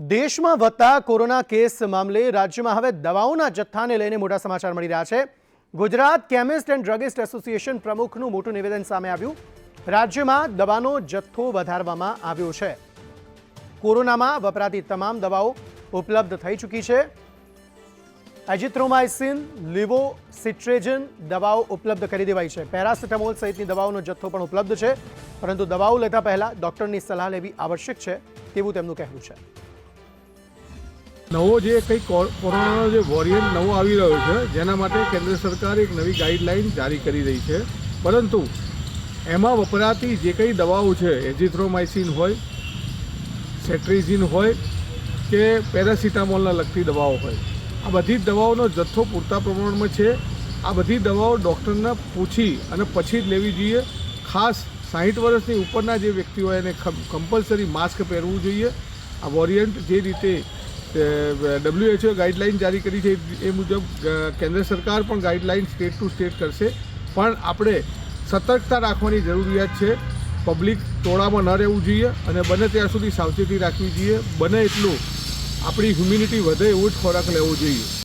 દેશમાં વધતા corona case મામલે રાજ્યમાં હવે દવાઓના જથ્થાને લઈને મોટા સમાચાર મળી રહ્યા છે. Gujarat chemist and druggist association પ્રમુખનું મોટું નિવેદન સામે આવ્યું. રાજ્યમાં દવાનો જથ્થો વધારવામાં આવ્યો છે. કોરોનામાં વપરાતી તમામ દવાઓ ઉપલબ્ધ થઈ ચૂકી છે. એજિથ્રોમાઇસિન લિવો, સિટ્રેજન દવાઓ ઉપલબ્ધ કરી દેવાઈ છે. પેરાસિટામોલ સહિતની દવાઓનો જથ્થો પણ ઉપલબ્ધ છે. પરંતુ દવાઓ લેતા પહેલા ડોક્ટરની સલાહ લેવી આવશ્યક છે તેવું તેમનું કહેવું છે. નવો જે કંઈ કો- કોરોનાનો જે વોરિયન્ટ નવો આવી રહ્યો છે, જેના માટે કેન્દ્ર સરકાર એક નવી ગાઈડલાઇન જારી કરી રહી છે. પરંતુ એમાં વપરાતી જે કંઈ દવાઓ છે, એઝિથ્રોમાઇસિન હોય સેટ્રિઝિન હોય કે પેરાસિટામોલના લગતી દવાઓ હોય, આ બધી જ દવાઓનો જથ્થો પૂરતા પ્રમાણમાં છે. આ બધી દવાઓ ડૉક્ટરને પૂછી અને પછી જ લેવી જોઈએ. ખાસ સાહીઠ વર્ષની ઉપરના જે વ્યક્તિઓ હોય એને કમ્પલસરી માસ્ક પહેરવું જોઈએ. આ વોરિયન્ટ જે રીતે ડબ્લ્યુએચઓ ગાઈડલાઈન જારી કરી છે એ મુજબ કેન્દ્ર સરકાર પણ ગાઈડલાઇન સ્ટેટ ટુ સ્ટેટ કરશે. પણ આપણે સતર્કતા રાખવાની જરૂરિયાત છે. પબ્લિક ટોળામાં ન રહેવું જોઈએ અને બને ત્યાં સુધી સાવચેતી રાખવી જોઈએ. બને એટલું આપણી હ્યુમિનિટી વધે એવો જ ખોરાક લેવો જોઈએ.